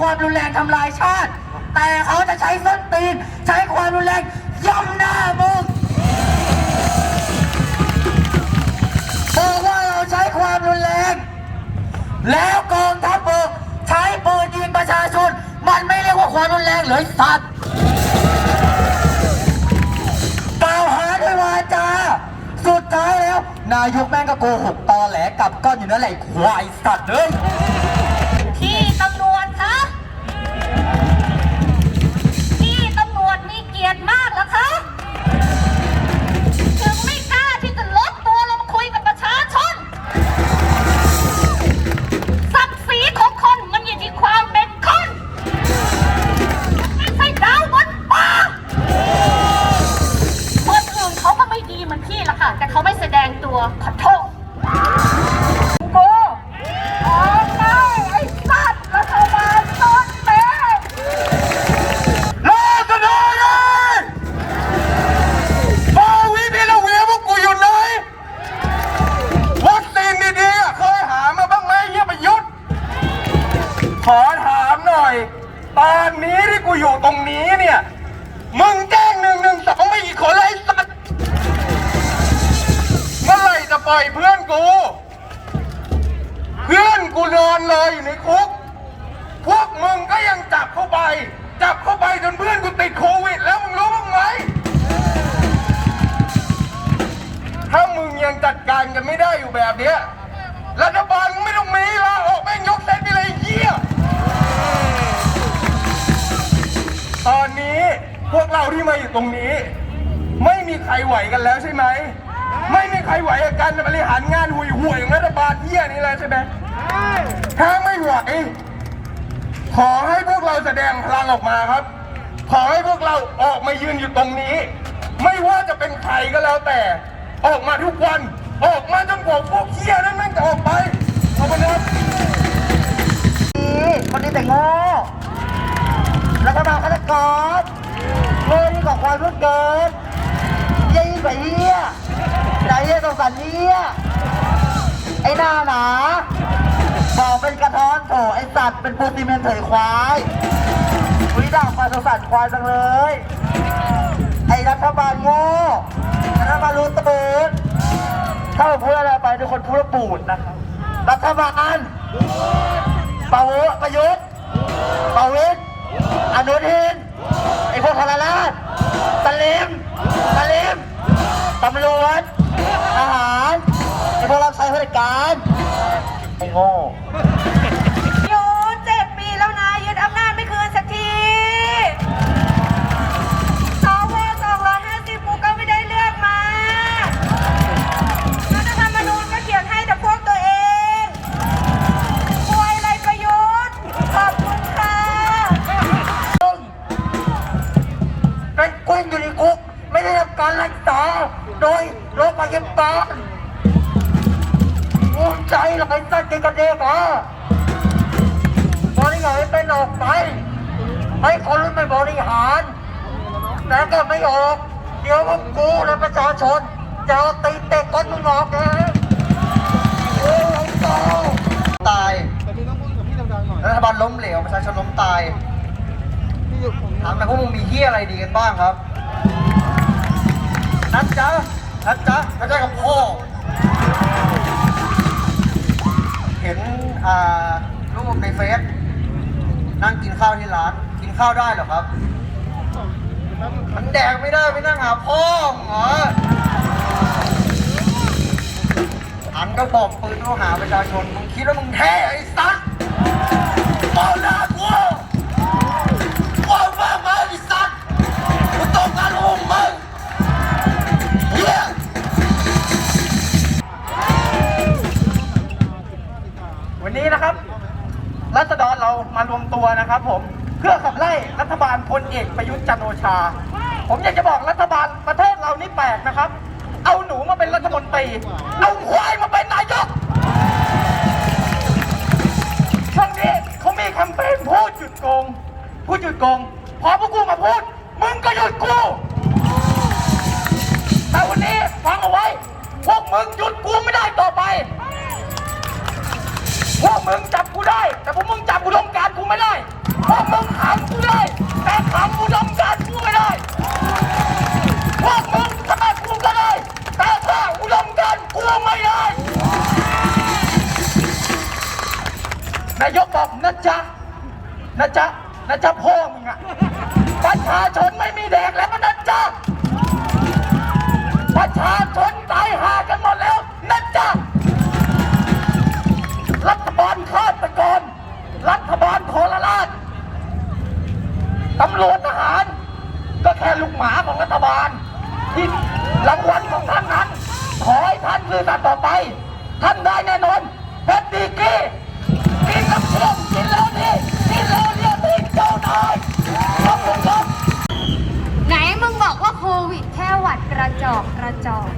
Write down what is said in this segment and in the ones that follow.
ความรุนแรงทำลายชาติ แต่เขาจะใช้ส้นตีน ใช้ความรุนแรงย่ำหน้ามึงบอกว่าเราใช้ความรุนแรง แล้วกองทัพบกใช้ปืนยิงประชาชน มันไม่เรียกว่าความรุนแรงเหรือสัตว์กล่าวหาด้วยวาจาสุดท้ายแล้ว นายกแม่งก็โกหกตอแหลกลับก้อนอยู่นั่นแหละควายสัตว์เลย กูอยู่ตรงนี้เนี่ย มึงแจ้งหนึ่งหนึ่งสองไม่กี่คนเลยไอ้สัตว์เมื่อไหร่จะปล่อยเพื่อนกู เพื่อนกูนอนเลยอยู่ในคุก พวกมึงก็ยังจับเข้าไป จับเข้าไปจนเพื่อนกูติดโควิด แล้วมึงรู้บ้างไหมถ้ามึงยังจัดการกันไม่ได้อยู่แบบเนี้ยรัฐบาลไม่ต้องมีลาออกแม่งยกเซตไปเลยเหี้ย พวกเราที่มาอยู่ตรงนี้ ไม่มีใครไหวกันแล้วใช่ไหม ไม่มีใครไหวกับการบริหารงานห่วยๆของรัฐบาลเหี้ยนี้แล้วใช่ไหมถ้าไม่ไหวขอให้พวกเราแสดงพลังออกมาครับ ขอให้พวกเราออกมายืนอยู่ตรงนี้ ไม่ว่าจะเป็นใครก็แล้วแต่ ออกมาทุกวัน ออกมาจนกว่าพวกเฮียนั้นม่งจะออกไปขอบคุณครับคนนี้แต่งโง่รัฐบาลฆาตกรโง่ยิ่งก ว่าเพิ่งเกิดเยี่ยยิ่งกว่าเฮียใจเฮียสงสารเฮียไอ้หน้าหนาบอกเป็นกระท้อนโถไอสัตว์เป็นปูนซีเมนเถยควายวิด่าควายสงสารควายจังเลย ไอรัฐบาลโง่รัฐบาลรู้ตูนถ้าผมพูดอะไรไปทุกคนพูดปูดนะครับรัฐบาลปะวุประยุทธ์ประวิตรอนุทินไอพวกทรราช ลิมสลิมตำรวจทหารไอพวกรับใช้เผด็จการไอ้โง่ สัตว์กินกันเองเหรอบริหารเป็นออกไป ให้คนรุ่นไม่บริหาร แต่ก็ไม่ออก เดี๋ยวพวกกูและประชาชน จะเอาตีเตะก้นมึงออกนะโอ้ยโตตายแต่พี่ต้องพูดกับพี่ดังๆหน่อยรัฐบาลล้มเหลวประชาชนล้มตายพี่อยู่ผมถามหนะพวกมึงมีเฮียอะไรดีกันบ้างครับนัดจ๊ะนัดจ๊ะนัดจ๊ะกับพ่อ ห็นอ่ารูปในเฟซนั่งกินข้าวที่ร้าน กินข้าวได้เหรอครับ มันแดกไม่ได้ไปนั่งหาพ่อเหรออันก็บอกปืนเข้าหาประชาชนมึงคิดว่ามึงแท้ไอ้สัสมองหน้ว รัษฎรเรามารวมตัวนะครับผมเพื่อขับไล่รัฐบาลพลเอกประยุทธ์จันทร์โอชา ผมอยากจะบอกรัฐบาลประเทศเรานี่แปลกนะครับ เอาหนูมาเป็นรัฐมนตรี เอาควายมาเป็น เมืองไม่ได้ นายกบอกนะจ๊ะนะจ๊ะนะจ๊ะพ่อมึงอะประชาชนไม่มีแดกแล้วนะจ๊ะประชาชนตายหากันหมดแล้วนะจ๊ะรัฐบาลฆาตกร รัฐบาลโคราชตำรวจทหาร ก็แค่ลูกหมาของรัฐบาลที่รางวัลของท่านนั้น ซื่อสัตย์ต่อไป ท่านได้แน่นอนเพชรดีกรีกินน้ำเชื่อมกินแล้วดีกินแล้วเรียกดีเจ้านายขอบคุณครับไหนมึงบอกว่าโควิดแค่หวัดกระจอกกระจอก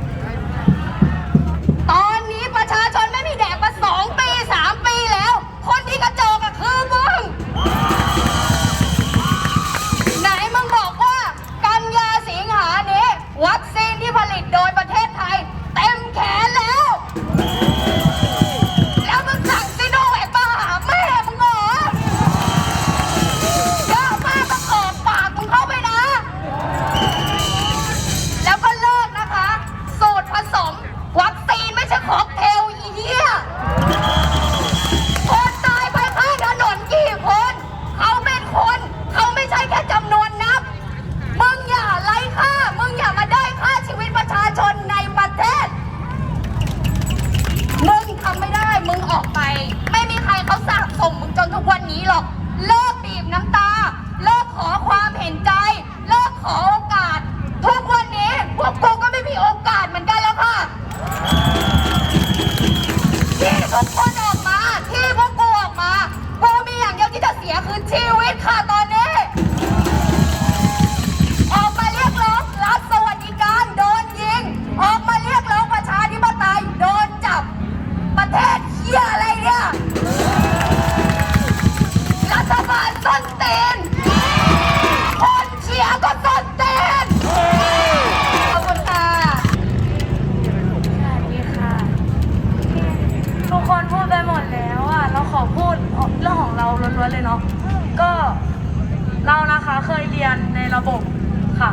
ค่ะ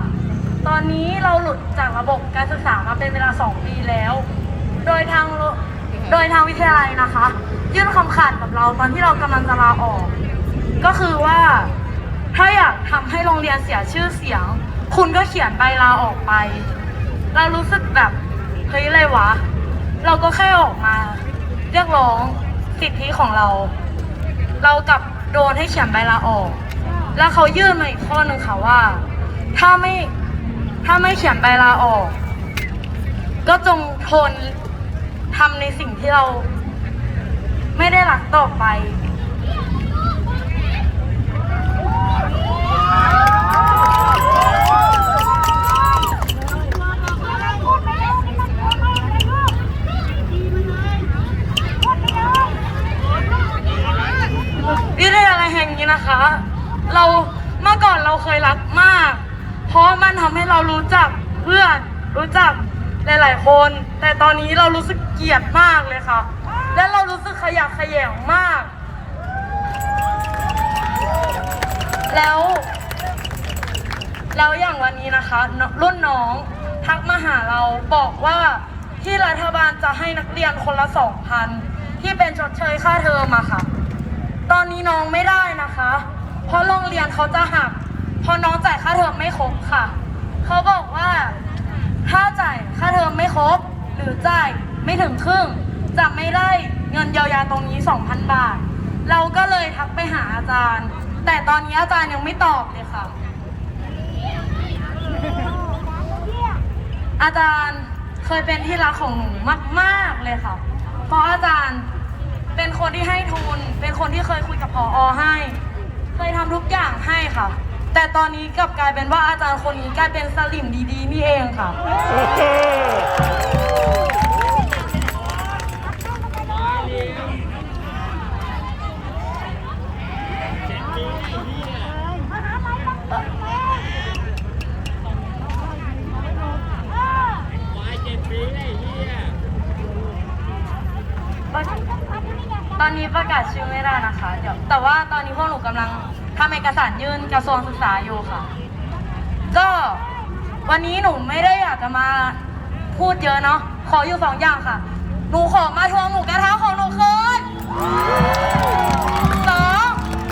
ตอนนี้เราหลุดจากระบบการศึกษามาเป็นเวลา 2 ปีแล้ว โดยทางโรโดยทางวิทยาลัยนะคะ ยื่นคำขาดกับเราตอนที่เรากำลังจะลาออก ก็คือว่าถ้าอยากทำให้โรงเรียนเสียชื่อเสียง คุณก็เขียนใบลาออกไป เรารู้สึกแบบเฮ้ยอะไรวะ เราก็แค่ออกมา เรียกร้องสิทธิของเรา เรากลับโดนให้เขียนใบลาออก แล้วเขายื่นมาอีกข้อหนึ่งค่ะว่า ถ้าไม่ถ้าไม่เขียนใบลาออก ก็จงทนทำในสิ่งที่เราไม่ได้รักต่อไปวิทยาลัยแห่งนี้นะคะ เราเมื่อก่อนเราเคยรักมาก เพราะมันทำให้เรารู้จักเพื่อนรู้จักหลาย ๆ คน แต่ตอนนี้เรารู้สึกเกลียดมากเลยค่ะ และเรารู้สึกขยะแขยงมาก แล้ว แล้วอย่างวันนี้นะคะรุ่นน้องทักมาหาเราบอกว่าที่รัฐบาลจะให้นักเรียนคนละสองพันที่เป็นชดเชยค่าเทอมอะค่ะ ตอนนี้น้องไม่ได้นะคะ เพราะโรงเรียนเขาจะหัก เพราะน้องจ่ายค่าเทอมไม่ครบค่ะ เขาบอกว่าถ้าจ่ายค่าเทอมไม่ครบ หรือจ่ายไม่ถึงครึ่ง จะไม่ได้เงินเยียวยาตรงนี้ 2,000 บาท เราก็เลยทักไปหาอาจารย์ แต่ตอนนี้อาจารย์ยังไม่ตอบเลยค่ะ อาจารย์เคยเป็นที่รักของหนูมาก ๆ เลยค่ะ เพราะอาจารย์เป็นคนที่ให้ทุน เป็นคนที่เคยคุยกับพออให้ เคยทำทุกอย่างให้ค่ะ แต่ตอนนี้กลับกลายเป็นว่าอาจารย์คนนี้กลายเป็นสลิมดีๆนี่เองค่ะ ตอนนี้ประกาศชื่อไม่ได้นะคะ เดี๋ยวแต่ว่าตอนนี้พวกหนูกำลัง ทำเอกสารยื่นกระทรวงศึกษาอยู่ค่ะ ก็วันนี้หนูไม่ได้อยากจะมาพูดเยอะเนาะขออยู่สองอย่างค่ะ หนูขอมาทวงหมูกระทะของหนูคืนสอง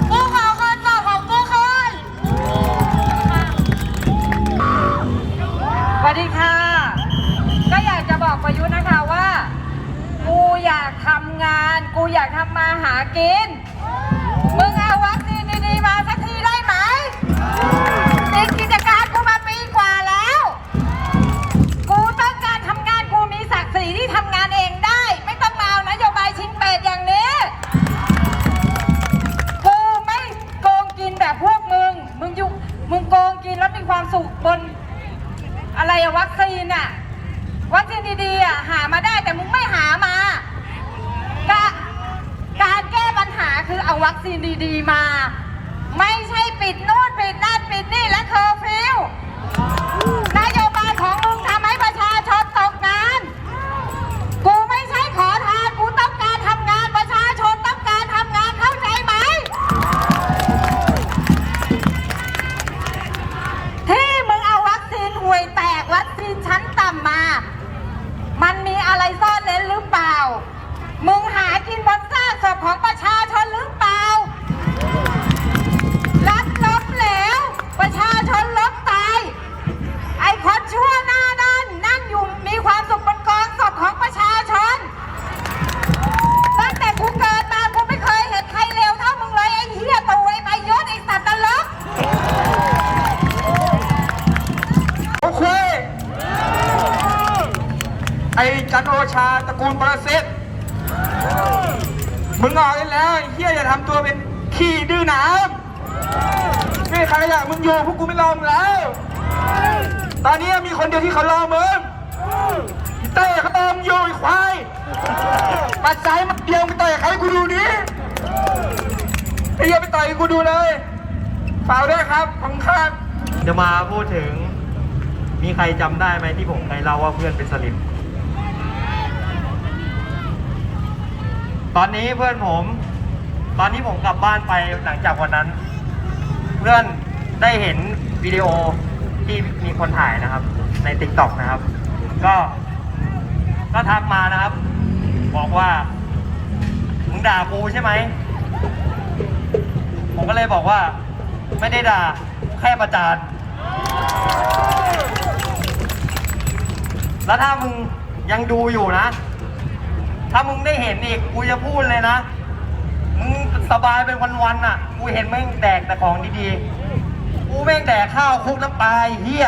ผู้ขอคืนจอดของกูคืนสวัสดีค่ะ ก็อยากจะบอกประยุทธ์นะคะว่า กูอยากทำงาน กูอยากทำมาหากิน เอาวัคซีนดีๆมา ไม่ใช่ปิดนู่นปิดนั่นปิดนี่และเคอร์ฟิว ตระกูลปรสิตมึงออกได้แล้วเฮียอย่าทำตัวเป็นขี้ดื้อหนามไม่ใครอยากมึงอยู่พวกกูไม่รอมึงแล้ว ตอนนี้มีคนเดียวที่เขารอมึงเต้เขาตามอยู่ไอ้ควายปัดซ้ายมาเดียวไปต่อยใครกูดูดิไอ้เหี้ยไปต่อยกูดูเลยเปล่าด้วยครับขอบคุณครับจะมาพูดถึง มีใครจำได้ไหมที่ผมเคยเล่าว่าเพื่อนเป็นสลิม ตอนนี้เพื่อนผม ตอนที่ผมกลับบ้านไปหลังจากวันนั้น เพื่อนได้เห็นวิดีโอที่มีคนถ่ายนะครับ ในติ๊กต็อกนะครับ ก็ ก็ทักมานะครับ บอกว่ามึงด่ากูใช่ไหม ผมก็เลยบอกว่า ไม่ได้ด่าแค่ประจานแล้วถ้ามึงยังดูอยู่นะ ถ้ามึงได้เห็นอีกกูจะพูดเลยนะ มึงสบายเป็นวันๆน่ะ กูเห็นแม่งแดกแต่ของดีๆ กูแม่งแดกข้าวคุกน้ำปลาเฮีย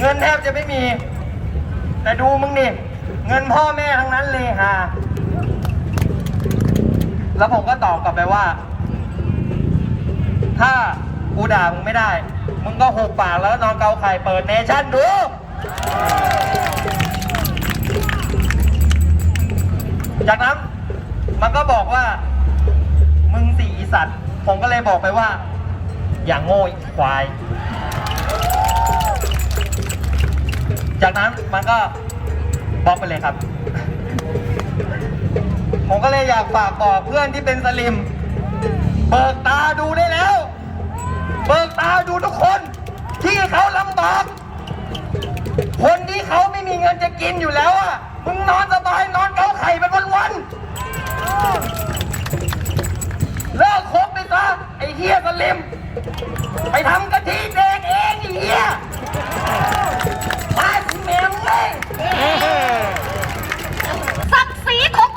เงินแทบจะไม่มี แต่ดูมึงนี่ เงินพ่อแม่ทั้งนั้นเลยฮะแล้วผมก็ตอบกลับไปว่า ถ้ากูด่ามึงไม่ได้ มึงก็หุบปากแล้วนอนเกาไข่เปิดเนชั่นดู จากนั้นมันก็บอกว่า มึงสี่อีสัตว์ ผมก็เลยบอกไปว่า อย่างโง่อีควาย จากนั้นมันก็บล็อกไปเลยครับ ผมก็เลยอยากฝากบอกเพื่อนที่เป็นสลิม เบิกตาดูได้แล้ว เบิกตาดูทุกคน ที่เขาลำบาก คนที่เขาไม่มีเงินจะกินอยู่แล้วอะ มึงนอนสบายนอนเกาไข่เป็นวันวันเลิกคบไปซะไอ้เฮียสลิม ไปทำกะทิแดงเองไอ้เฮียมาสิแมงเลยศักดิ์ศรีของ